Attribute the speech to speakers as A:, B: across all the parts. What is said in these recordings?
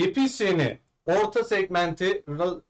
A: Yepyeni orta segmenti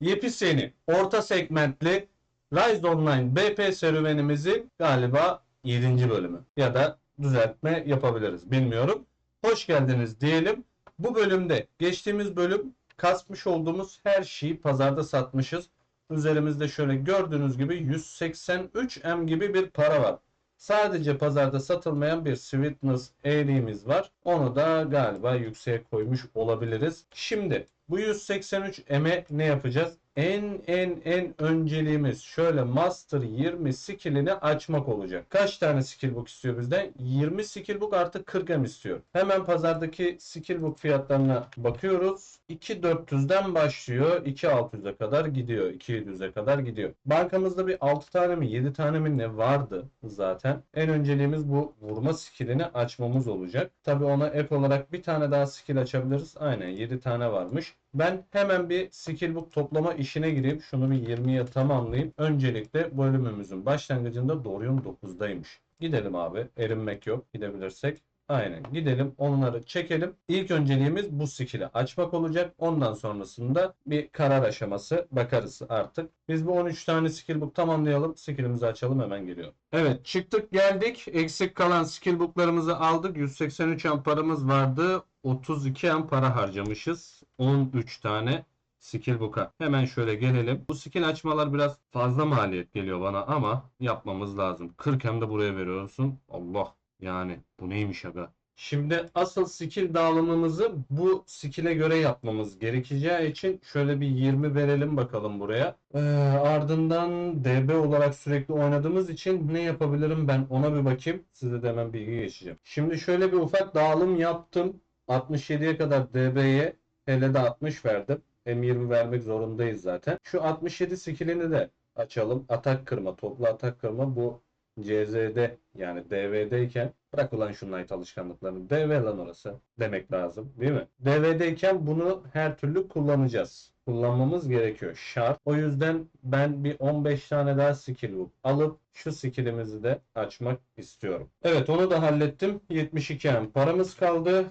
A: Yepyeni orta segmentli Rise Online BP serüvenimizin galiba 7. bölümü ya da düzeltme yapabiliriz bilmiyorum. Hoş geldiniz diyelim. Bu bölümde geçtiğimiz bölüm kasmış olduğumuz her şeyi pazarda satmışız. Üzerimizde şöyle gördüğünüz gibi 183 M gibi bir para var. Sadece pazarda satılmayan bir Sweetness eğriğimiz var. Onu da galiba yükseğe koymuş olabiliriz. Şimdi bu 183 M'e ne yapacağız? En en en önceliğimiz şöyle Master 20 skillini açmak olacak. Kaç tane skillbook istiyor bizden? 20 skillbook artı 40 M istiyor. Hemen pazardaki skillbook fiyatlarına bakıyoruz. 2400'den başlıyor. 2600'e kadar gidiyor. 2700'e kadar gidiyor. Bankamızda bir 6 tane mi 7 tane mi ne vardı zaten. En önceliğimiz bu vurma skillini açmamız olacak. Tabi ona ek olarak bir tane daha skill açabiliriz. Aynen 7 tane varmış. Ben hemen bir skillbook toplama işine gireyim. Şunu bir 20'ye tamamlayayım. Öncelikle bölümümüzün başlangıcında Dorian 9'daymış. Gidelim abi. Erinmek yok. Gidebilirsek. Aynen. Gidelim. Onları çekelim. İlk önceliğimiz bu skill'i açmak olacak. Ondan sonrasında bir karar aşaması bakarız artık. Biz bu 13 tane skillbook tamamlayalım. Skill'imizi açalım hemen geliyor. Evet çıktık geldik. Eksik kalan skillbooklarımızı aldık. 183 am paramız vardı. 32 am para harcamışız. 13 tane skill book'a. Hemen şöyle gelelim. Bu skill açmalar biraz fazla maliyet geliyor bana ama yapmamız lazım. 40 hem de buraya veriyorsun. Allah yani bu neymiş aga. Şimdi asıl skill dağılımımızı bu skill'e göre yapmamız gerekeceği için şöyle bir 20 verelim bakalım buraya. Ee, ardından DB olarak sürekli oynadığımız için ne yapabilirim ben ona bir bakayım. Size de hemen bilgi geçeceğim. Şimdi şöyle bir ufak dağılım yaptım. 67'ye kadar DB'ye hele de 60 verdim. M20 vermek zorundayız zaten. Şu 67 skillini de açalım. Atak kırma, toplu atak kırma bu CZ'de yani DV'deyken bırak ulan şu Knight alışkanlıklarını. DV lan orası demek lazım değil mi? DV'deyken bunu her türlü kullanacağız. Kullanmamız gerekiyor. Şart. O yüzden ben bir 15 tane daha skill alıp şu skillimizi de açmak istiyorum. Evet onu da hallettim. 72 M paramız kaldı.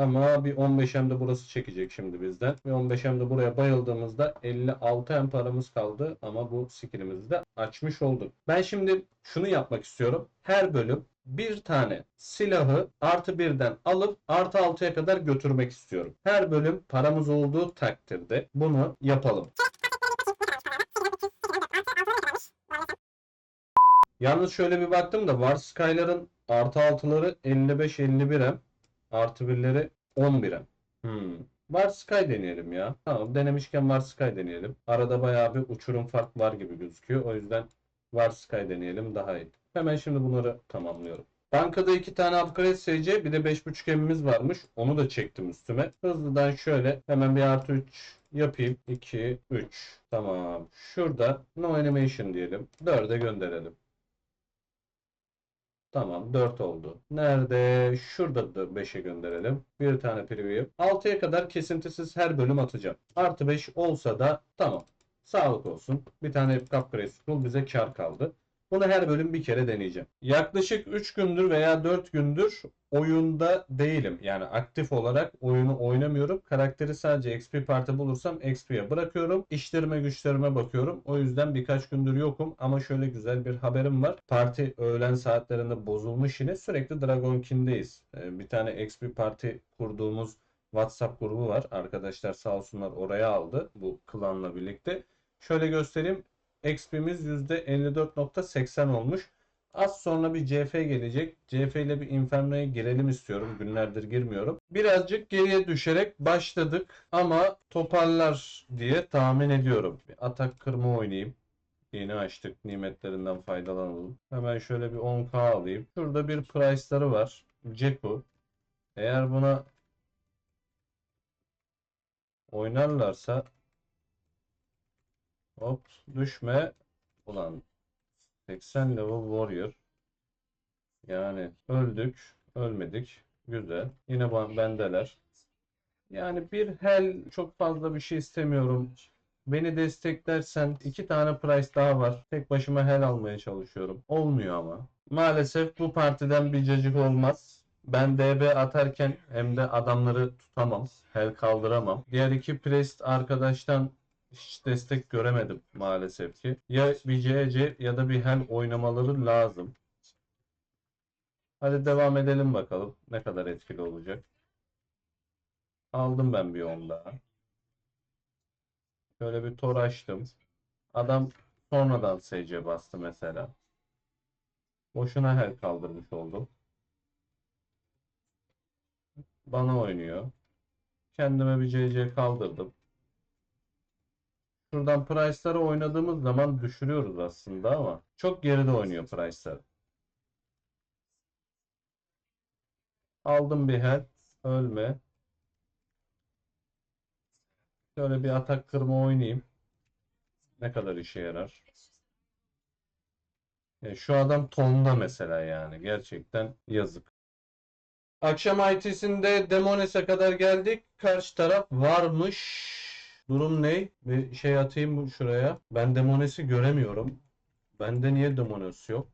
A: Ama bir 15 hem de burası çekecek şimdi bizden. Bir 15 hem de buraya bayıldığımızda 56 hem paramız kaldı. Ama bu skillimizi de açmış olduk. Ben şimdi şunu yapmak istiyorum. Her bölüm bir tane silahı artı birden alıp artı 6'ya kadar götürmek istiyorum. Her bölüm paramız olduğu takdirde bunu yapalım. Yalnız şöyle bir baktım da War Skylar'ın artı 6'ları 55-51 hem. Artı birleri 11'e. Hmm. Var Sky deneyelim ya. Tamam denemişken Var Sky deneyelim. Arada bayağı bir uçurum fark var gibi gözüküyor. O yüzden Var Sky deneyelim daha iyi. Hemen şimdi bunları tamamlıyorum. Bankada iki tane upgrade SC bir de 5.5 emimiz varmış. Onu da çektim üstüme. Hızlıdan şöyle hemen bir artı 3 yapayım. 2, 3. Tamam. Şurada no animation diyelim. 4'e gönderelim. Tamam 4 oldu. Nerede? Şurada da 5'e gönderelim. Bir tane preview. 6'ya kadar kesintisiz her bölüm atacağım. Artı 5 olsa da tamam. Sağlık olsun. Bir tane upgrade scroll bize kar kaldı. Bunu her bölüm bir kere deneyeceğim. Yaklaşık 3 gündür veya 4 gündür oyunda değilim. Yani aktif olarak oyunu oynamıyorum. Karakteri sadece XP parti bulursam XP'ye bırakıyorum. İşlerime güçlerime bakıyorum. O yüzden birkaç gündür yokum. Ama şöyle güzel bir haberim var. Parti öğlen saatlerinde bozulmuş yine. Sürekli Dragon King'deyiz. Ee, Bir tane XP parti kurduğumuz WhatsApp grubu var. Arkadaşlar sağ olsunlar oraya aldı bu klanla birlikte. Şöyle göstereyim. XP'miz %54.80 olmuş. Az sonra bir CF gelecek. CF ile bir Inferno'ya girelim istiyorum. Günlerdir girmiyorum. Birazcık geriye düşerek başladık ama toparlar diye tahmin ediyorum. Bir atak kırma oynayayım. Yeni açtık. Nimetlerinden faydalanalım. Hemen şöyle bir 10k alayım. Şurada bir price'ları var. Ceku. Eğer buna oynarlarsa hop düşme. Ulan 80 level warrior. Yani öldük ölmedik. Güzel. Yine bendeler. Yani bir hel çok fazla bir şey istemiyorum. Beni desteklersen iki tane price daha var. Tek başıma hel almaya çalışıyorum. Olmuyor ama. Maalesef bu partiden bir cacık olmaz. Ben DB atarken hem de adamları tutamam. Hel kaldıramam. Diğer iki priest arkadaştan hiç destek göremedim maalesef ki. Ya bir CC ya da bir hel oynamaları lazım. Hadi devam edelim bakalım ne kadar etkili olacak. Aldım ben bir 10 daha. Şöyle bir tor açtım. Adam sonradan SC bastı mesela. Boşuna hel kaldırmış oldum. Bana oynuyor. Kendime bir CC kaldırdım. Şuradan price'ları oynadığımız zaman düşürüyoruz aslında ama çok geride oynuyor price'lar. Aldım bir head. Ölme. Şöyle bir atak kırma oynayayım. Ne kadar işe yarar. E, şu adam tonda mesela yani. Gerçekten yazık. Akşam IT'sinde Demones'e kadar geldik. Karşı taraf varmış. Durum ne? Bir şey atayım şuraya. Ben Demones'i göremiyorum. Bende niye Demones yok?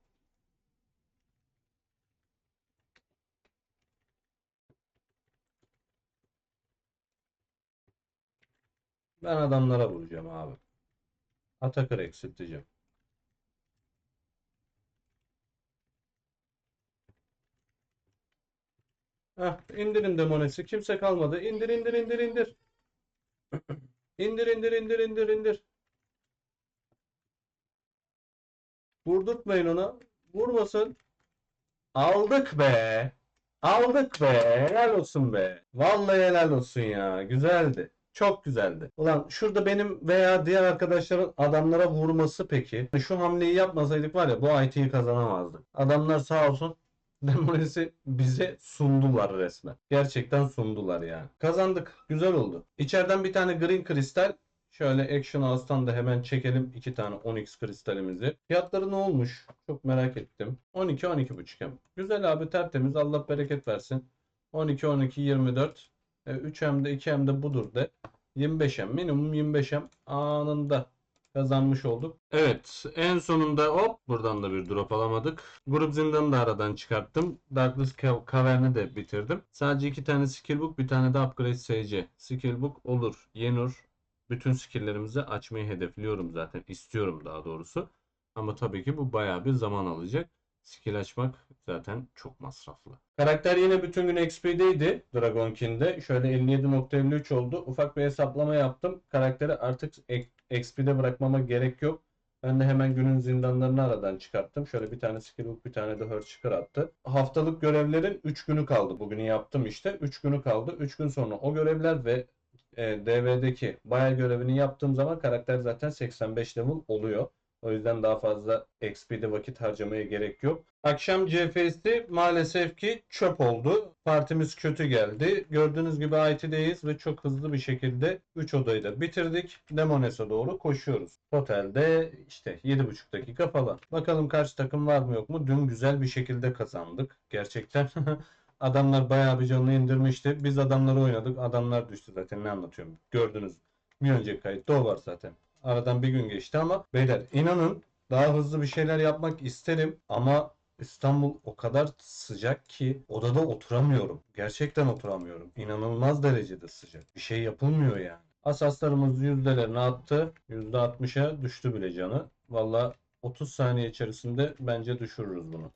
A: Ben adamlara vuracağım abi. Atakır eksilteceğim. Heh, indirin Demones'i. Kimse kalmadı. İndir indir indir indir. İndir indir indir indir indir. Vurdurtmayın ona. Vurmasın. Aldık be. Aldık be. Helal olsun be. Vallahi helal olsun ya. Güzeldi. Çok güzeldi. Ulan şurada benim veya diğer arkadaşların adamlara vurması peki. Şu hamleyi yapmasaydık var ya bu IT'yi kazanamazdık. Adamlar sağ olsun Demones'i bize sundular resmen. Gerçekten sundular yani. Kazandık. Güzel oldu. İçeriden bir tane green kristal. Şöyle Action House'tan da hemen çekelim iki tane Onyx kristalimizi. Fiyatları ne olmuş? Çok merak ettim. 12 12.5 hem. Güzel abi tertemiz. Allah bereket versin. 12 12 24. E, 3 hem de 2 hem de budur de. 25 hem minimum 25 hem anında kazanmış olduk. Evet en sonunda hop buradan da bir drop alamadık. Grup zindanı da aradan çıkarttım. Darkless Cav- Cavern'i de bitirdim. Sadece iki tane skill book bir tane de upgrade SC. Skill book olur. Yenur. Bütün skilllerimizi açmayı hedefliyorum zaten. istiyorum daha doğrusu. Ama tabii ki bu bayağı bir zaman alacak. Skill açmak zaten çok masraflı. Karakter yine bütün gün XP'deydi Dragon King'de. Şöyle 57.53 oldu. Ufak bir hesaplama yaptım. Karakteri artık XP'de bırakmama gerek yok. Ben de hemen günün zindanlarını aradan çıkarttım. Şöyle bir tane Skillbook bir tane de Hurtschker attı. Haftalık görevlerin 3 günü kaldı. Bugünü yaptım işte. 3 günü kaldı. 3 gün sonra o görevler ve e, DV'deki bayağı görevini yaptığım zaman karakter zaten 85 level oluyor. O yüzden daha fazla XP'de vakit harcamaya gerek yok. Akşam CFS'i maalesef ki çöp oldu. Partimiz kötü geldi. Gördüğünüz gibi IT'deyiz ve çok hızlı bir şekilde 3 odayı da bitirdik. Demones'e doğru koşuyoruz. Totalde işte 7,5 dakika falan. Bakalım karşı takım var mı yok mu? Dün güzel bir şekilde kazandık. Gerçekten adamlar bayağı bir canını indirmişti. Biz adamları oynadık. Adamlar düştü zaten ne anlatıyorum. Gördünüz. Bir önceki kayıtta o var zaten. Aradan bir gün geçti ama beyler inanın daha hızlı bir şeyler yapmak isterim ama İstanbul o kadar sıcak ki odada oturamıyorum. Gerçekten oturamıyorum. İnanılmaz derecede sıcak. Bir şey yapılmıyor yani. Asaslarımız yüzdelerini attı. %60'a düştü bile canı. Valla 30 saniye içerisinde bence düşürürüz bunu.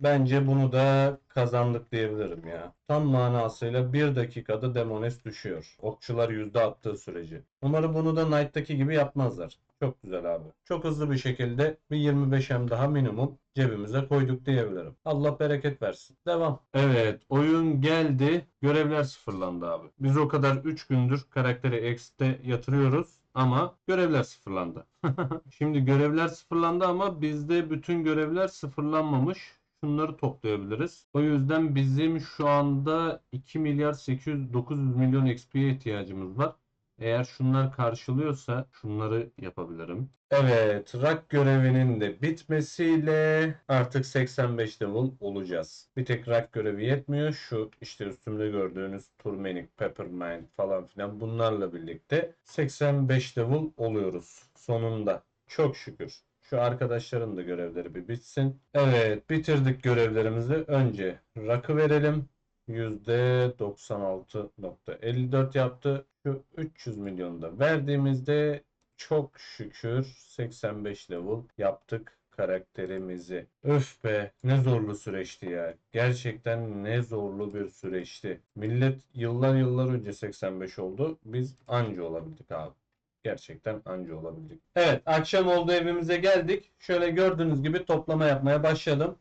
A: Bence bunu da kazandık diyebilirim ya. Tam manasıyla bir dakikada Demones düşüyor. Okçular yüzde attığı sürece. Umarım bunu da Knight'taki gibi yapmazlar. Çok güzel abi. Çok hızlı bir şekilde bir 25M daha minimum cebimize koyduk diyebilirim. Allah bereket versin. Devam. Evet oyun geldi. Görevler sıfırlandı abi. Biz o kadar 3 gündür karakteri X'te yatırıyoruz. Ama görevler sıfırlandı. Şimdi görevler sıfırlandı ama bizde bütün görevler sıfırlanmamış şunları toplayabiliriz. O yüzden bizim şu anda 2 milyar 800 900 milyon XP'ye ihtiyacımız var. Eğer şunlar karşılıyorsa şunları yapabilirim. Evet, rak görevinin de bitmesiyle artık 85 level olacağız. Bir tek rak görevi yetmiyor. Şu işte üstümde gördüğünüz Turmeric, Peppermint falan filan bunlarla birlikte 85 level oluyoruz sonunda. Çok şükür. Şu arkadaşların da görevleri bir bitsin. Evet, bitirdik görevlerimizi. Önce rakı verelim. %96.54 yaptı. Şu 300 milyonu da verdiğimizde çok şükür 85 level yaptık karakterimizi. Öf be ne zorlu süreçti ya. Gerçekten ne zorlu bir süreçti. Millet yıllar yıllar önce 85 oldu. Biz anca olabildik abi. Gerçekten anca olabildik. Evet akşam oldu evimize geldik. Şöyle gördüğünüz gibi toplama yapmaya başladım.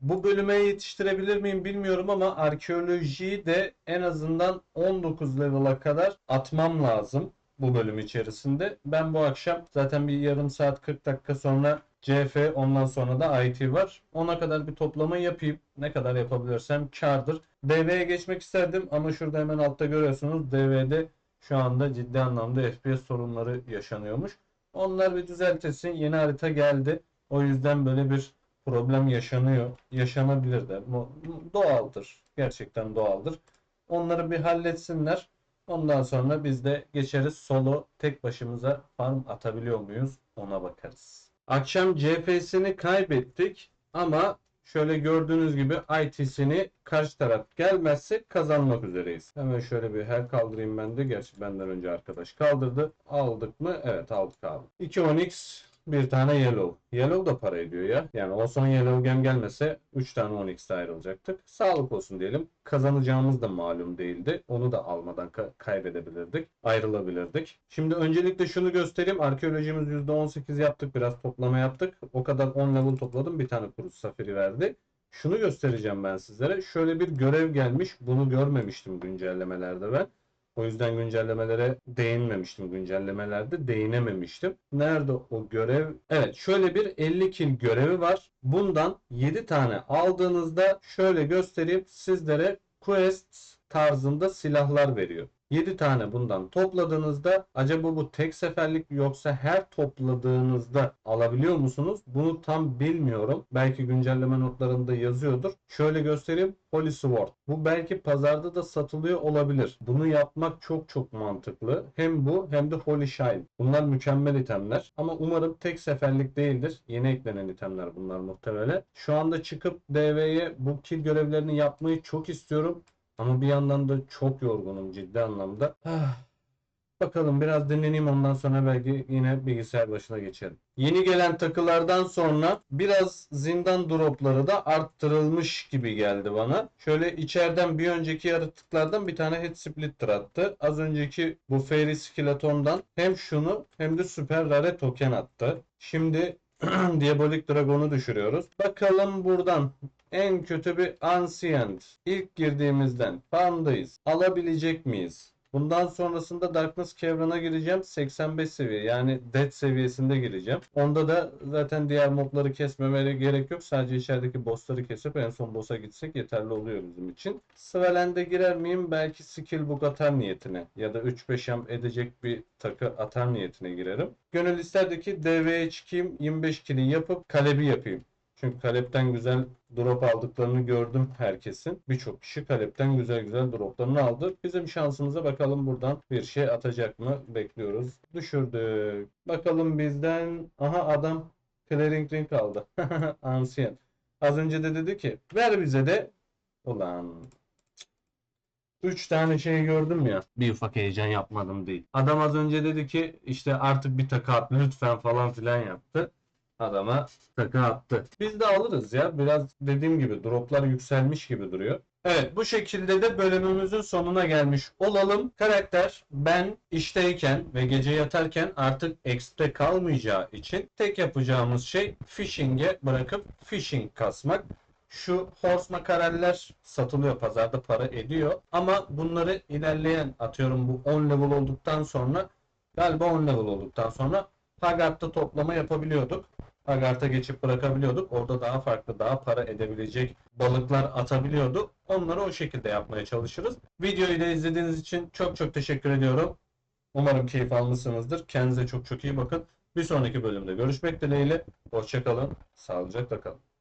A: Bu bölüme yetiştirebilir miyim bilmiyorum ama arkeolojiyi de en azından 19 level'a kadar atmam lazım bu bölüm içerisinde. Ben bu akşam zaten bir yarım saat 40 dakika sonra CF ondan sonra da IT var. Ona kadar bir toplama yapayım. Ne kadar yapabilirsem kardır. DV'ye geçmek isterdim ama şurada hemen altta görüyorsunuz DV'de şu anda ciddi anlamda FPS sorunları yaşanıyormuş. Onlar bir düzeltilsin. Yeni harita geldi. O yüzden böyle bir problem yaşanıyor. Yaşanabilir de. Doğaldır. Gerçekten doğaldır. Onları bir halletsinler. Ondan sonra biz de geçeriz solo tek başımıza farm atabiliyor muyuz ona bakarız. Akşam CP'sini kaybettik ama şöyle gördüğünüz gibi IT'sini karşı taraf gelmezse kazanmak üzereyiz. Hemen şöyle bir her kaldırayım ben de. Gerçi benden önce arkadaş kaldırdı. Aldık mı? Evet aldık abi. 2 Onyx bir tane Yellow. Yellow da para ediyor ya. Yani o son Yellow Gem gelmese 3 tane Onyx'te ayrılacaktık. Sağlık olsun diyelim. Kazanacağımız da malum değildi. Onu da almadan ka- kaybedebilirdik. Ayrılabilirdik. Şimdi öncelikle şunu göstereyim. Arkeolojimiz %18 yaptık. Biraz toplama yaptık. O kadar 10 level topladım. Bir tane kuru safiri verdi. Şunu göstereceğim ben sizlere. Şöyle bir görev gelmiş. Bunu görmemiştim güncellemelerde ben. O yüzden güncellemelere değinmemiştim. Güncellemelerde değinememiştim. Nerede o görev? Evet şöyle bir 50 kill görevi var. Bundan 7 tane aldığınızda şöyle göstereyim sizlere quest tarzında silahlar veriyor. 7 tane bundan topladığınızda acaba bu tek seferlik yoksa her topladığınızda alabiliyor musunuz? Bunu tam bilmiyorum. Belki güncelleme notlarında yazıyordur. Şöyle göstereyim. Holy Sword. Bu belki pazarda da satılıyor olabilir. Bunu yapmak çok çok mantıklı. Hem bu hem de Holy Shine. Bunlar mükemmel itemler. Ama umarım tek seferlik değildir. Yeni eklenen itemler bunlar muhtemelen. Şu anda çıkıp DV'ye bu kill görevlerini yapmayı çok istiyorum. Ama bir yandan da çok yorgunum ciddi anlamda. Ah. Bakalım biraz dinleneyim ondan sonra belki yine bilgisayar başına geçerim. Yeni gelen takılardan sonra biraz zindan dropları da arttırılmış gibi geldi bana. Şöyle içeriden bir önceki yaratıklardan bir tane head splitter attı. Az önceki bu Fairy Skeleton'dan hem şunu hem de süper rare token attı. Şimdi Diabolik Dragon'u düşürüyoruz. Bakalım buradan en kötü bir Ancient. İlk girdiğimizden farmdayız. Alabilecek miyiz? Bundan sonrasında Darkness Caver'ına gireceğim. 85 seviye yani Dead seviyesinde gireceğim. Onda da zaten diğer mobları kesmemeye gerek yok. Sadece içerideki bossları kesip en son boss'a gitsek yeterli oluyor bizim için. Swaland'e girer miyim? Belki skill book atar niyetine ya da 3-5 yam edecek bir takı atar niyetine girerim. Gönül isterdi ki DV'ye çıkayım 25 kili yapıp kalebi yapayım. Çünkü Kalep'ten güzel drop aldıklarını gördüm herkesin. Birçok kişi Kalep'ten güzel güzel droplarını aldı. Bizim şansımıza bakalım buradan bir şey atacak mı bekliyoruz. Düşürdük. Bakalım bizden. Aha adam Clearing Ring aldı. Ancient. Az önce de dedi ki ver bize de. Ulan 3 tane şey gördüm ya. Bir ufak heyecan yapmadım değil. Adam az önce dedi ki işte artık bir takı at lütfen falan filan yaptı adama takı attı. Biz de alırız ya. Biraz dediğim gibi droplar yükselmiş gibi duruyor. Evet bu şekilde de bölümümüzün sonuna gelmiş olalım. Karakter ben işteyken ve gece yatarken artık ekstra kalmayacağı için tek yapacağımız şey fishing'e bırakıp fishing kasmak. Şu horse makaraller satılıyor pazarda para ediyor. Ama bunları ilerleyen atıyorum bu 10 level olduktan sonra galiba 10 level olduktan sonra Hagart'ta toplama yapabiliyorduk. Hagart'a geçip bırakabiliyorduk. Orada daha farklı, daha para edebilecek balıklar atabiliyorduk. Onları o şekilde yapmaya çalışırız. Videoyu da izlediğiniz için çok çok teşekkür ediyorum. Umarım keyif almışsınızdır. Kendinize çok çok iyi bakın. Bir sonraki bölümde görüşmek dileğiyle. Hoşçakalın. Sağlıcakla kalın.